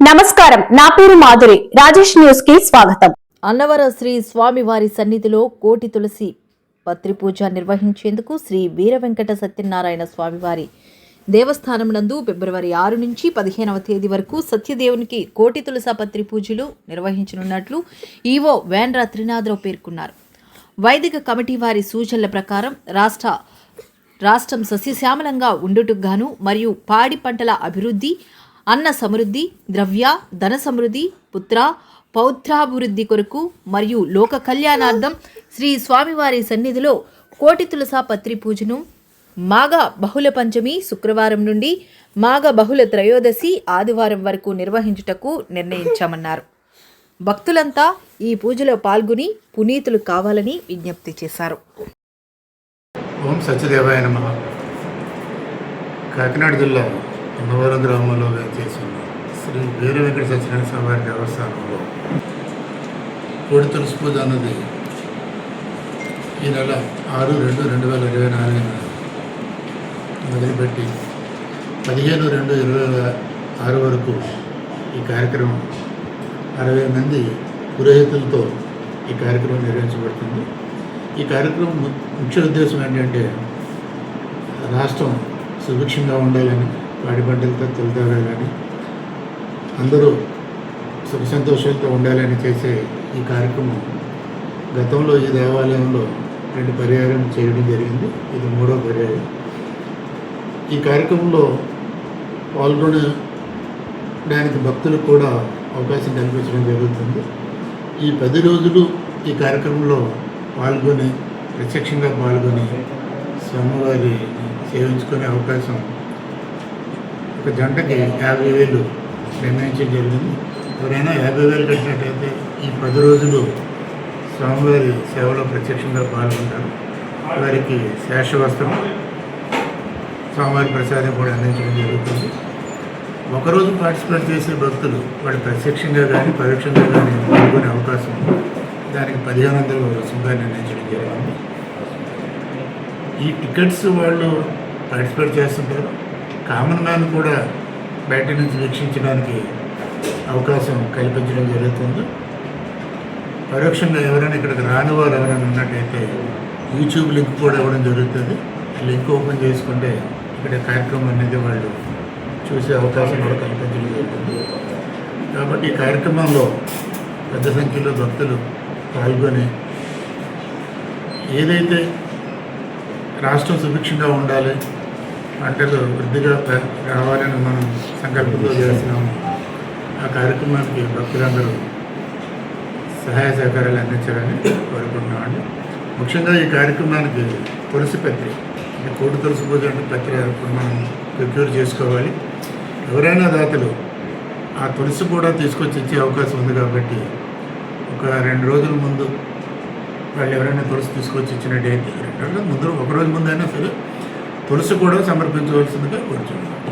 నమస్కారం. నా పేరు మాధురి. రాజేష్ న్యూస్కి స్వాగతం. అన్నవర శ్రీ స్వామివారి సన్నిధిలో కోటి తులసి పత్రి పూజ నిర్వహించేందుకు శ్రీ వీర వెంకట సత్యనారాయణ స్వామివారి దేవస్థానం నందు ఫిబ్రవరి ఆరు నుంచి పదిహేనవ తేదీ వరకు సత్యదేవునికి కోటి తులస పత్రి పూజలు నిర్వహించనున్నట్లు ఈవో వేండ్ర త్రినాథరావు పేర్కొన్నారు. వైదిక కమిటీ వారి సూచనల ప్రకారం రాష్ట్ర రాష్ట్రం సస్యశ్యామలంగా ఉండుటకు గాను మరియు పాడి పంటల అభివృద్ధి అన్న సమృద్ధి ద్రవ్య ధన సమృద్ధి పుత్ర పౌత్రాభివృద్ధి కొరకు మరియు లోక కళ్యాణార్థం శ్రీ స్వామివారి సన్నిధిలో కోటి తులస పత్రి పూజను మాఘ బహుళ పంచమి శుక్రవారం నుండి మాఘ బహుళ త్రయోదశి ఆదివారం వరకు నిర్వహించుటకు నిర్ణయించామన్నారు. భక్తులంతా ఈ పూజలో పాల్గొని పునీతులు కావాలని విజ్ఞప్తి చేశారు. ఓం సత్యదేవాయ నమ. కాకినాడ జిల్లా అన్నవరం గ్రామంలో చేసిన శ్రీ వీర వెంకట సత్యనారాయణ స్వామి వారి దేవస్థానంలో. కోడి తులసి పూజ అన్నది ఈ నెల ఆరు రెండు రెండు వేల ఇరవై నాలుగున మొదలుపెట్టి పదిహేను రెండు ఇరవై ఆరు వరకు ఈ కార్యక్రమం అరవై మంది పురోహితులతో ఈ కార్యక్రమం నిర్వహించబడుతుంది. ఈ కార్యక్రమం ము- ముఖ్య ఉద్దేశం ఏంటంటే రాష్ట్రం సుభిక్షంగా ఉండాలని పాడిబండలతో పంటలతో అందరూ సుఖ సంతోషాలతో ఉండాలని చేసే ఈ కార్యక్రమం గతంలో ఈ దేవాలయంలో రెండు పర్యాయం చేయడం జరిగింది. ఇది మూడో పర్యాయం ఈ కార్యక్రమంలో పాల్గొనడానికి భక్తులకు కూడా అవకాశం కల్పించడం జరుగుతుంది. ఈ పది రోజులు ఈ కార్యక్రమంలో పాల్గొని ప్రత్యక్షంగా పాల్గొని స్వామివారి సేవించుకునే అవకాశం ఒక జంటకి యాభై వేలు నిర్ణయించడం జరిగింది. ఎవరైనా యాభై వేలు కట్టినట్టయితే ఈ పది రోజులు స్వామివారి సేవలో ప్రత్యక్షంగా పాల్గొంటారు. వారికి శేషవస్త్రం స్వామివారి ప్రసాదం కూడా అందించడం జరుగుతుంది. ఒకరోజు పార్టిసిపేట్ చేసే భక్తులు వాళ్ళు ప్రత్యక్షంగా కానీ పరోక్షంగా కానీ పాల్గొనే అవకాశం ఉంది. దానికి పదిహేను వందల రుసుముగా నిర్ణయించడం జరిగింది. ఈ టికెట్స్ వాళ్ళు పార్టిసిపేట్ చేస్తుంటారు. కామన్ మ్యాన్ కూడా బయట నుంచి వీక్షించడానికి అవకాశం కల్పించడం జరుగుతుంది. పరోక్షంగా ఎవరైనా ఇక్కడికి రాని వారు ఎవరైనా ఉన్నట్టయితే యూట్యూబ్ లింక్ కూడా ఇవ్వడం జరుగుతుంది. లింక్ ఓపెన్ చేసుకుంటే ఇక్కడ కార్యక్రమం అనేది వాళ్ళు చూసే అవకాశం కూడా కల్పించడం జరుగుతుంది. కాబట్టి ఈ కార్యక్రమంలో పెద్ద సంఖ్యలో భక్తులు పాల్గొని ఏదైతే రాష్ట్రం సుభిక్షంగా ఉండాలి పంటలు వృద్ధిగా రావాలని మనం సంకల్పంతో చేస్తున్నాము. ఆ కార్యక్రమానికి భక్తులందరూ సహాయ సహకారాలు అందించాలని కోరుకుంటున్నామండి. ముఖ్యంగా ఈ కార్యక్రమానికి తులసి పత్రి అంటే కోటి తులసి పూజ అంటే పత్రి ఇప్పుడు మనం ప్రొక్యూర్ చేసుకోవాలి. ఎవరైనా దాతలు ఆ తులసి కూడా తీసుకొచ్చి ఇచ్చే అవకాశం ఉంది కాబట్టి ఒక రెండు రోజుల ముందు వాళ్ళు ఎవరైనా తులసి తీసుకొచ్చి ఇచ్చినట్టయితే రెండు రోజుల ముందు ఒక రోజు ముందు అయినా సరే తులసి కూడా సమర్పించవలసిందిగా కోరుచున్నాను.